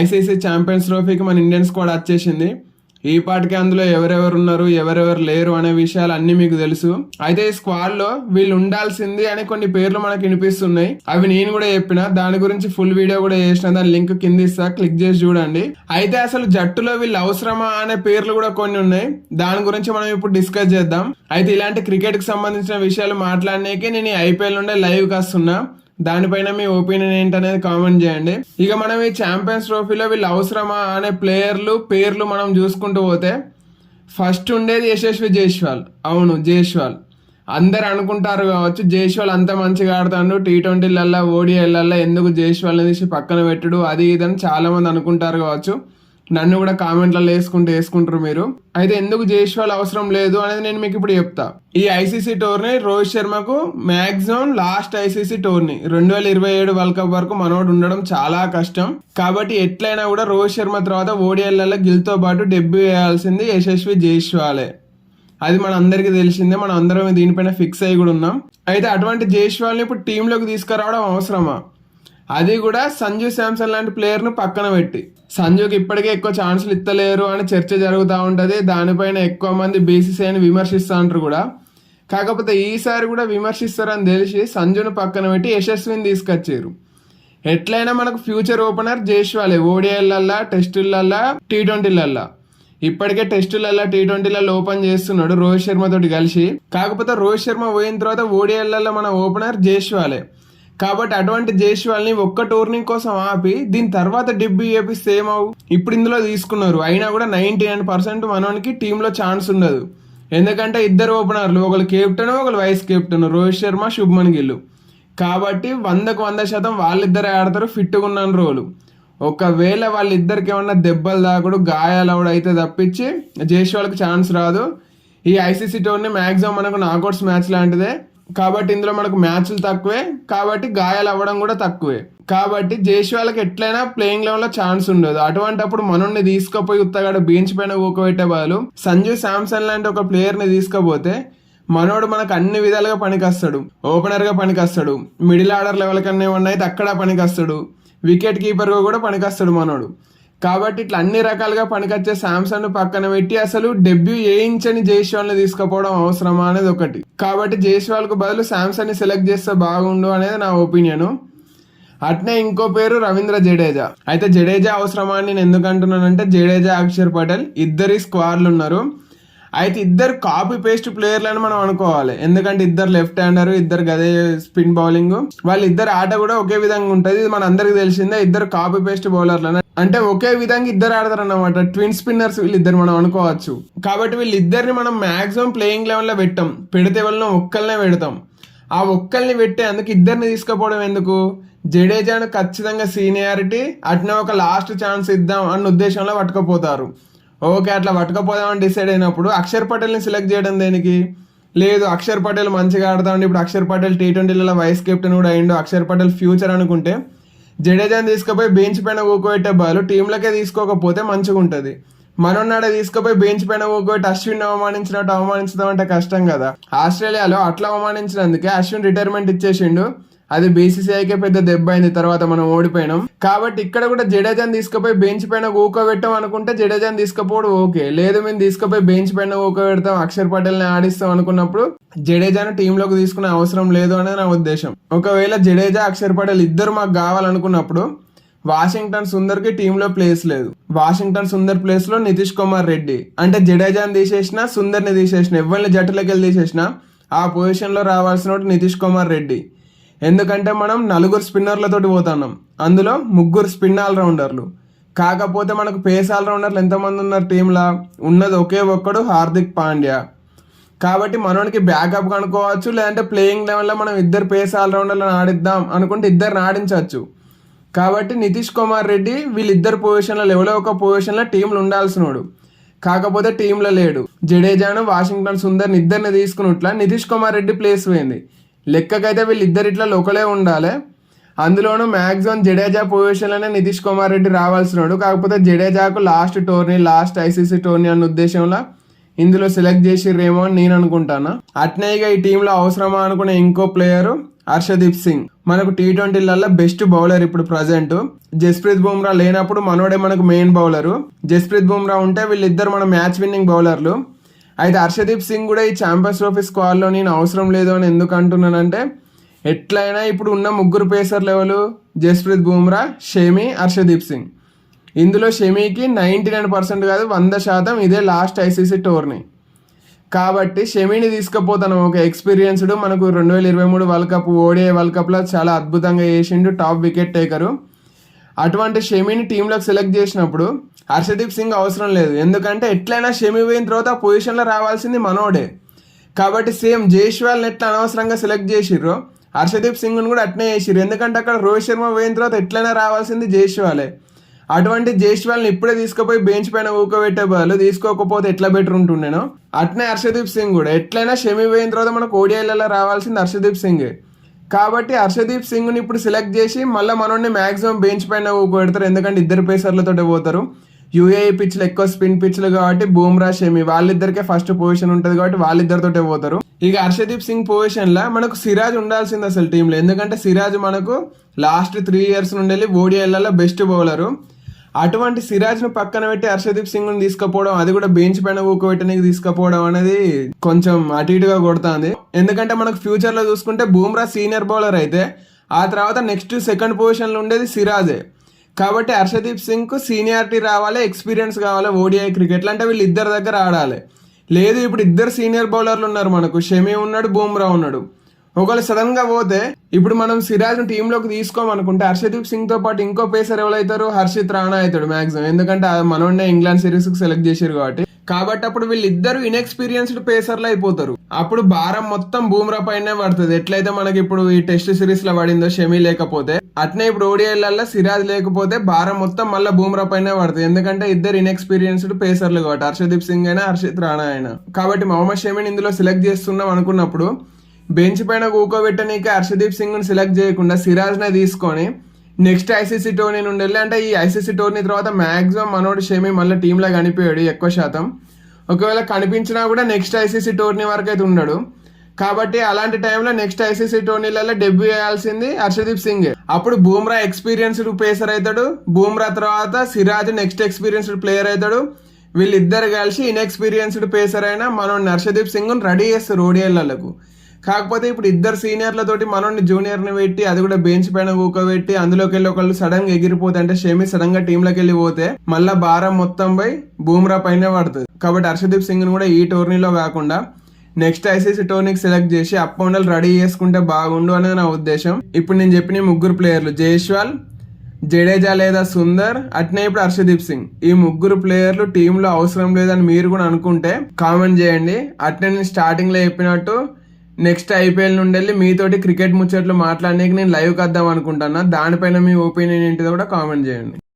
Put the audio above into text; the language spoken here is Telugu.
ఐసీసీ ఛాంపియన్స్ ట్రోఫీకి మన ఇండియన్ స్క్వాడ్ వచ్చేసింది ఈ పాటికి అందులో ఎవరెవరు ఉన్నారు ఎవరెవరు లేరు అనే విషయాలు అన్ని మీకు తెలుసు. అయితే ఈ స్క్వాడ్లో వీళ్ళు ఉండాల్సింది అనే కొన్ని పేర్లు మనకు వినిపిస్తున్నాయి. అవి నేను కూడా చెప్పిన దాని గురించి ఫుల్ వీడియో కూడా చేసిన దాని లింక్ కింద ఇస్తా క్లిక్ చేసి చూడండి. అయితే అసలు జట్టులో వీళ్ళు అవసరమా అనే పేర్లు కూడా కొన్ని ఉన్నాయి. దాని గురించి మనం ఇప్పుడు డిస్కస్ చేద్దాం. అయితే ఇలాంటి క్రికెట్కి సంబంధించిన విషయాలు మాట్లాడడానికి నేను ఐపీఎల్ నుండే లైవ్ కాస్తున్నా దానిపైన మీ ఒపీనియన్ ఏంటనేది కామెంట్ చేయండి. ఇక మనం ఈ ఛాంపియన్స్ ట్రోఫీలో వీళ్ళు అవసరమా అనే ప్లేయర్లు పేర్లు మనం చూసుకుంటూ పోతే ఫస్ట్ ఉండేది యశస్వి జైస్వాల్. అవును జైస్వాల్. అందరు అనుకుంటారు కావచ్చు జైస్వాల్ అంత మంచిగా ఆడతాడు టీ ట్వంటీలల్లో ఓడిఐలల్లో ఎందుకు జైస్వాల్ తీసి పక్కన పెట్టుడు అది ఇది అని అనుకుంటారు కావచ్చు. నన్ను కూడా కామెంట్లలో వేసుకుంటూ వేసుకుంటారు మీరు. అయితే ఎందుకు జైస్వాల్ అవసరం లేదు అనేది నేను మీకు ఇప్పుడు చెప్తా. ఈ ఐసీసీ టోర్నీ రోహిత్ శర్మకు మ్యాక్సిమం లాస్ట్ ఐసీసీ టోర్నీ. రెండు వేల ఇరవై ఏడు వరల్డ్ కప్ వరకు మనోడు ఉండడం చాలా కష్టం. కాబట్టి ఎట్లయినా కూడా రోహిత్ శర్మ తర్వాత ఓడిఐలలో గిల్తో పాటు డెబ్యూ వేయాల్సింది యశస్వి జైష్వాలే అది మన అందరికీ తెలిసిందే. మనం అందరం దీనిపైన ఫిక్స్ అయ్యి కూడా ఉన్నాం. అయితే అటువంటి జైష్వాల్ని ఇప్పుడు టీంలోకి తీసుకురావడం అవసరమా? అది కూడా సంజు శాంసన్ లాంటి ప్లేయర్ను పక్కన పెట్టి. సంజుకి ఇప్పటికే ఎక్కువ ఛాన్సులు ఇస్తలేరు అని చర్చ జరుగుతూ ఉంటుంది. దానిపైన ఎక్కువ మంది బీసీసీఐని విమర్శిస్తూ ఉంటారు కూడా. కాకపోతే ఈసారి కూడా విమర్శిస్తారని తెలిసి సంజును పక్కన పెట్టి యశస్విని తీసుకొచ్చారు. ఎట్లయినా మనకు ఫ్యూచర్ ఓపెనర్ జైష్వాలే ఓడిఐలల్లా టెస్టులల్లా టీ ట్వంటీలల్లా. ఇప్పటికే టెస్టులల్లా టీ ట్వంటీలలో ఓపెన్ చేస్తున్నాడు రోహిత్ శర్మ తోటి కలిసి. కాకపోతే రోహిత్ శర్మ పోయిన తర్వాత ఓడిఐలలో మన ఓపెనర్ జైష్వాలే కాబట్టి అటువంటి జైష్వాల్ని ఒక్క టోర్నింగ్ కోసం ఆపి దీని తర్వాత డెబ్యూ చేపిస్తే ఏమవు? ఇప్పుడు ఇందులో తీసుకున్నారు. అయినా కూడా నైంటీ నైన్ పర్సెంట్ మనోనికి టీంలో ఛాన్స్ ఉండదు. ఎందుకంటే ఇద్దరు ఓపెనర్లు ఒకరు కెప్టెన్ ఒకరు వైస్ కెప్టెన్ రోహిత్ శర్మ శుభ్మన్ గిల్. కాబట్టి వందకు వంద శాతం వాళ్ళిద్దరే ఆడతారు ఫిట్గా ఉన్న రోలు. ఒకవేళ వాళ్ళిద్దరికి ఏమన్నా దెబ్బలు తాకుడు గాయాలు అవడం అయితే తప్పించి జైష్వాల్కి ఛాన్స్ రాదు. ఈ ఐసీసీ టోర్ని మ్యాక్సిమం మనకు నాకౌట్స్ మ్యాచ్ లాంటిదే. కాబట్టి ఇందులో మనకు మ్యాచ్లు తక్కువే కాబట్టి గాయాలు అవ్వడం కూడా తక్కువే. కాబట్టి జైష్వాల్కి ఎట్లయినా ప్లేయింగ్ లెవెల్లో ఛాన్స్ ఉండదు. అటువంటప్పుడు మనల్ని తీసుకుపోయి ఉత్తగాడు బెంచ్ పైన ఊకబెట్టే బదులు సంజు శాంసన్ లాంటి ఒక ప్లేయర్ని తీసుకుపోతే మనోడు మనకు అన్ని విధాలుగా పనికొస్తాడు. ఓపెనర్గా పనికొస్తాడు. మిడిల్ ఆర్డర్ లెవెల్ కన్నా ఏమన్నా అయితే అక్కడ పనికొస్తాడు. వికెట్ కీపర్గా కూడా పనికొస్తాడు మనోడు. కాబట్టి ఇట్లా అన్ని రకాలుగా పనికొచ్చే శాంసంగ్ పక్కన పెట్టి అసలు డెబ్యూ వేయించని జైస్వాల్ని తీసుకుపోవడం అవసరమా అనేది ఒకటి. కాబట్టి జైస్వాల్కు బదులు శాంసంగ్ని సెలెక్ట్ చేస్తే బాగుండు అనేది నా ఒపీనియన్ అట్నే ఇంకో పేరు రవీంద్ర జడేజా. అయితే జడేజా అవసరమా అని నేను ఎందుకంటున్నానంటే జడేజా అక్షర్ పటేల్ ఇద్దరి స్క్వాడ్లు ఉన్నారు. అయితే ఇద్దరు కాపీ పేస్ట్ ప్లేయర్లని మనం అనుకోవాలి. ఎందుకంటే ఇద్దరు లెఫ్ట్ హ్యాండర్ ఇద్దరు గదే స్పిన్ బౌలింగ్ వాళ్ళు ఇద్దరు ఆట కూడా ఒకే విధంగా ఉంటుంది. ఇది మన అందరికి తెలిసిందే ఇద్దరు కాపీ పేస్ట్ బౌలర్లు అంటే ఒకే విధంగా ఇద్దరు ఆడతారు అన్నమాట ట్విన్ స్పిన్నర్స్ వీళ్ళిద్దరు మనం అనుకోవచ్చు. కాబట్టి వీళ్ళిద్దరిని మనం మాక్సిమం ప్లేయింగ్ లెవెల్లో పెట్టాం. పెడితే వాళ్ళని ఒక్కళ్ళనే పెడతాం. ఆ ఒక్కల్ని పెట్టి అందుకు ఇద్దరిని తీసుకుపోవడం ఎందుకు? జడేజాను ఖచ్చితంగా సీనియారిటీ అట్నే ఒక లాస్ట్ ఛాన్స్ ఇద్దాం అన్న ఉద్దేశంలో పట్టుకపోతారు. ఓకే అట్లా పట్టుకపోదామని డిసైడ్ అయినప్పుడు అక్షర్ పటేల్ని సెలెక్ట్ చేయడం దేనికి? లేదు అక్షర్ పటేల్ మంచిగా ఆడతామండి ఇప్పుడు అక్షర్ పటేల్ టీ ట్వంటీలలో వైస్ కెప్టెన్ కూడా అయిండు. అక్షర్ పటేల్ ఫ్యూచర్ అనుకుంటే జడేజాని తీసుకుపోయి బెంచ్ పైన ఊకోబెట్టే బాలు టీంలకే తీసుకోకపోతే మంచిగా ఉంటుంది. మనోన్నాడే తీసుకుపోయి బెంచ్ పైన ఊకోబెట్టి అశ్విన్ అవమానించినట్టు అవమానించడం అంటే కష్టం కదా. ఆస్ట్రేలియాలో అట్లా అవమానించినందుకే అశ్విన్ రిటైర్మెంట్ ఇచ్చేసిండు. అది బీసీసీఐకే పెద్ద దెబ్బ అయింది తర్వాత మనం ఓడిపోయినాం. కాబట్టి ఇక్కడ కూడా జడేజాని తీసుకుపోయి బెంచ్ పైన ఊకోబెట్టాం అనుకుంటే జడేజాని తీసుకుపోవడం ఓకే. లేదు మేము తీసుకుపోయి బెంచ్ పైన ఊకోబెడతాం అక్షర్ పటేల్ని ఆడిస్తాం అనుకున్నప్పుడు జడేజాను టీంలోకి తీసుకునే అవసరం లేదు అనేది నా ఉద్దేశం. ఒకవేళ జడేజా అక్షర్ పటేల్ ఇద్దరు మాకు కావాలనుకున్నప్పుడు వాషింగ్టన్ సుందర్కి టీంలో ప్లేస్ లేదు. వాషింగ్టన్ సుందర్ ప్లేస్లో నితీష్ కుమార్ రెడ్డి. అంటే జడేజాని తీసేసిన సుందర్ని తీసేసిన ఎవరిని జట్టులోకి వెళ్ళి తీసేసిన ఆ పొజిషన్లో రావాల్సిన నితీష్ కుమార్ రెడ్డి. ఎందుకంటే మనం నలుగురు స్పిన్నర్లతోటి పోతున్నాం. అందులో ముగ్గురు స్పిన్ ఆల్రౌండర్లు. కాకపోతే మనకు పేస్ ఆల్రౌండర్లు ఎంతమంది ఉన్నారు టీంలా? ఉన్నది ఒకే ఒక్కడు హార్దిక్ పాండ్యా. కాబట్టి మనోనికి బ్యాకప్ కనుక్కోవచ్చు లేదంటే ప్లేయింగ్ లెవెల్లో మనం ఇద్దరు పేస్ ఆల్రౌండర్లను ఆడిద్దాం అనుకుంటే ఇద్దరిని ఆడించవచ్చు. కాబట్టి నితీష్ కుమార్ రెడ్డి వీళ్ళిద్దరు పొజిషన్లో ఎవరో ఒక పొజిషన్లో టీంలు ఉండాల్సినోడు. కాకపోతే టీంలో లేడు. జడేజాను వాషింగ్టన్ సుందర్ని ఇద్దరిని తీసుకున్నట్ల నితీష్ కుమార్ రెడ్డి ప్లేస్ పోయింది. లెక్కకైతే వీళ్ళిద్దరు ఇట్లా ఒకలే ఉండాలి. అందులోనూ మ్యాక్సిమం జడేజా పొజిషన్లోనే నితీష్ కుమార్ రెడ్డి రావాల్సినాడు. కాకపోతే జడేజాకు last tourney last ICC tourney అన్న ఉద్దేశంలో ఇందులో సెలెక్ట్ చేసిర్రేమో అని నేను అనుకుంటాను. అట్నే ఇక ఈ టీంలో అవసరమా అనుకునే ఇంకో ప్లేయరు హర్షదీప్ సింగ్. మనకు టీ ట్వంటీలలో బెస్ట్ బౌలర్ ఇప్పుడు ప్రజెంట్. జస్ప్రీత్ బుమ్రా లేనప్పుడు మనోడే మనకు మెయిన్ బౌలరు. జస్ప్రీత్ బుమ్రా ఉంటే వీళ్ళిద్దరు మన మ్యాచ్ విన్నింగ్ బౌలర్లు. అయితే హర్షదీప్ సింగ్ కూడా ఈ ఛాంపియన్స్ ట్రోఫీ స్క్వాడ్లో నేను అవసరం లేదు అని ఎందుకు అంటున్నానంటే ఎట్లయినా ఇప్పుడు ఉన్న ముగ్గురు పేసర్లు ఎవరు జస్ప్రీత్ బుమ్రా షమి హర్షదీప్ సింగ్. ఇందులో షమీకి నైంటీ నైన్ పర్సెంట్ కాదు వంద శాతం ఇదే లాస్ట్ ఐసీసీ టోర్నీ. కాబట్టి షమీని తీసుకుపోతాను. ఒక ఎక్స్పీరియన్స్డ్ మనకు రెండు వేల ఇరవై మూడు వరల్డ్ కప్ ఓడిఐ వరల్డ్ కప్లో చాలా అద్భుతంగా చేసిండు టాప్ వికెట్ టేకరు. అటువంటి షమీని టీంలోకి సెలెక్ట్ చేసినప్పుడు హర్షదీప్ సింగ్ అవసరం లేదు. ఎందుకంటే ఎట్లయినా షమి పోయిన తర్వాత పొజిషన్లో రావాల్సింది మనోడే. కాబట్టి సేమ్ జైష్వాల్ని ఎట్లా అనవసరంగా సెలెక్ట్ చేసిర్రు. హర్షదీప్ సింగ్ని కూడా అట్నే చేసిర్రు. ఎందుకంటే అక్కడ రోహిత్ శర్మ పోయిన తర్వాత ఎట్లయినా రావాల్సింది జైష్వాలే అటువంటి జైష్వాల్ని ఇప్పుడే తీసుకుపోయి బెంచ్ పైన ఊకబెట్టే బదులు తీసుకోకపోతే ఎట్లా బెటర్ ఉంటుండేనో? అట్నే హర్షదీప్ సింగ్ కూడా. ఎట్లయినా షమి పోయిన తర్వాత మనకు ఓడిఐలలో రావాల్సింది హర్షదీప్ సింగ్. కాబట్టి హర్షదీప్ సింగ్ని ఇప్పుడు సెలెక్ట్ చేసి మళ్ళీ మనోడిని మ్యాక్సిమం బెంచ్ పైన ఊకబెడతారు. ఎందుకంటే ఇద్దరు పేసర్లతో పోతారు. యూఏఈ పిచ్లు ఎక్కువ స్పిన్ పిచ్లు కాబట్టి బూమ్రా షమి వాళ్ళిద్దరికే ఫస్ట్ పొజిషన్ ఉంటుంది కాబట్టి వాళ్ళిద్దరితోటే పోతారు. ఇక హర్షదీప్ సింగ్ పొజిషన్లో మనకు సిరాజ్ ఉండాల్సింది అసలు టీంలో ఎందుకంటే సిరాజ్ మనకు లాస్ట్ త్రీ ఇయర్స్ నుండి ఓడిఐలలో బెస్ట్ బౌలరు అటువంటి సిరాజ్ను పక్కన పెట్టి హర్షదీప్ సింగ్ను తీసుకుపోవడం అది కూడా బెంచ్ పైన ఊకబెట్టడానికి తీసుకుపోవడం అనేది కొంచెం అటు ఇటుగా కొడుతుంది. ఎందుకంటే మనకు ఫ్యూచర్లో చూసుకుంటే బూమ్రా సీనియర్ బౌలర్ అయితే ఆ తర్వాత నెక్స్ట్ సెకండ్ పొజిషన్లో ఉండేది సిరాజే. కాబట్టి హర్షదీప్ సింగ్కు సీనియారిటీ రావాలి ఎక్స్పీరియన్స్ కావాలి ఓడిఐ క్రికెట్లో అంటే వీళ్ళు ఇద్దరి దగ్గర ఆడాలి. లేదు ఇప్పుడు ఇద్దరు సీనియర్ బౌలర్లు ఉన్నారు మనకు. షమీ ఉన్నాడు బూమ్రా ఉన్నాడు. ఒకవేళ సడన్గా పోతే ఇప్పుడు మనం సిరాజ్ టీంలోకి తీసుకోమనుకుంటే హర్షదీప్ సింగ్తో పాటు ఇంకో పేసర్ ఎవరైతారు హర్షిత్ రాణా అవుతాడు మ్యాక్సిమం ఎందుకంటే మనోడే ఇంగ్లాండ్ సిరీస్కి సెలెక్ట్ చేశారు కాబట్టి. కాబట్టి అప్పుడు వీళ్ళిద్దరు ఇన్ఎక్స్పీరియన్స్డ్ పేసర్లు అయిపోతారు. అప్పుడు భారం మొత్తం బూమ్రా పైనే పడుతుంది. ఎట్లయితే మనకి ఇప్పుడు ఈ టెస్ట్ సిరీస్లో పడిందో షమీ లేకపోతే అట్నే ఇప్పుడు ఓడిఐలలో సిరాజ్ లేకపోతే భారం మొత్తం మళ్ళీ బూమ్రా పైనే పడుతుంది. ఎందుకంటే ఇద్దరు ఇన్ఎక్స్పీరియన్స్డ్ పేసర్లు కాబట్టి హర్షదీప్ సింగ్ అయినా హర్షిత్ రాణా అయినా. కాబట్టి మొహమ్మద్ షమీని ఇందులో సెలెక్ట్ చేస్తున్నాం అనుకున్నప్పుడు బెంచ్ పైన కూకోబెట్టనీకి హర్షదీప్ సింగ్ను సెలెక్ట్ చేయకుండా సిరాజ్నే తీసుకొని నెక్స్ట్ ఐసీసీ టోర్నీ నుండి వెళ్ళి అంటే ఈ ఐసీసీ టోర్నీ తర్వాత మాక్సిమం మనోడు షమి మళ్ళీ టీంలో కనిపించాడు ఎక్కువ శాతం. ఒకవేళ కనిపించినా కూడా నెక్స్ట్ ఐసీసీ టోర్నీ వరకు అయితే ఉండడు. కాబట్టి అలాంటి టైంలో నెక్స్ట్ ఐసీసీ టోర్నీలలో డెబ్యూ చేయాల్సింది హర్షదీప్ సింగ్. అప్పుడు బూమ్రా ఎక్స్పీరియన్స్డ్ పేసర్ అవుతాడు. బూమ్రా తర్వాత సిరాజ్ నెక్స్ట్ ఎక్స్పీరియన్స్డ్ ప్లేయర్ అవుతాడు. వీళ్ళిద్దరు కలిసి ఇన్ఎక్స్పీరియన్స్డ్ పేసర్ అయినా మనం హర్షదీప్ సింగ్ రెడీ చేస్తారు ఓడిఎల్లకు. కాకపోతే ఇప్పుడు ఇద్దరు సీనియర్లతోటి మనోడిని జూనియర్ని పెట్టి అది కూడా బెంచ్ పైన కూకోబెట్టి అందులోకి వెళ్ళి ఒకళ్ళు సడన్గా ఎగిరిపోతే అంటే షమి సడన్గా టీంలోకి వెళ్ళి పోతే మళ్ళా భారం మొత్తం పోయి బూమ్రా పైనే పడుతుంది. కాబట్టి హర్షదీప్ సింగ్ కూడా ఈ టోర్నీలో కాకుండా నెక్స్ట్ ఐసీసీ టోర్నీకి సెలెక్ట్ చేసి అప్పౌండలు రెడీ చేసుకుంటే బాగుండు అనేది నా ఉద్దేశం. ఇప్పుడు నేను చెప్పిన ముగ్గురు ప్లేయర్లు జైష్వాల్ జడేజా లేదా సుందర్ అట్నే ఇప్పుడు హర్షదీప్ సింగ్. ఈ ముగ్గురు ప్లేయర్లు టీంలో అవసరం లేదని మీరు కూడా అనుకుంటే కామెంట్ చేయండి. అట్నే నేను స్టార్టింగ్లో చెప్పినట్టు నెక్స్ట్ ఐపీఎల్ నుండి వెళ్ళి మీతోటి క్రికెట్ ముచ్చట్లు మాట్లాడడానికి నేను లైవ్కి వద్దాం అనుకుంటున్నా దానిపైన మీ ఒపీనియన్ ఏంటిదో కూడా కామెంట్ చేయండి.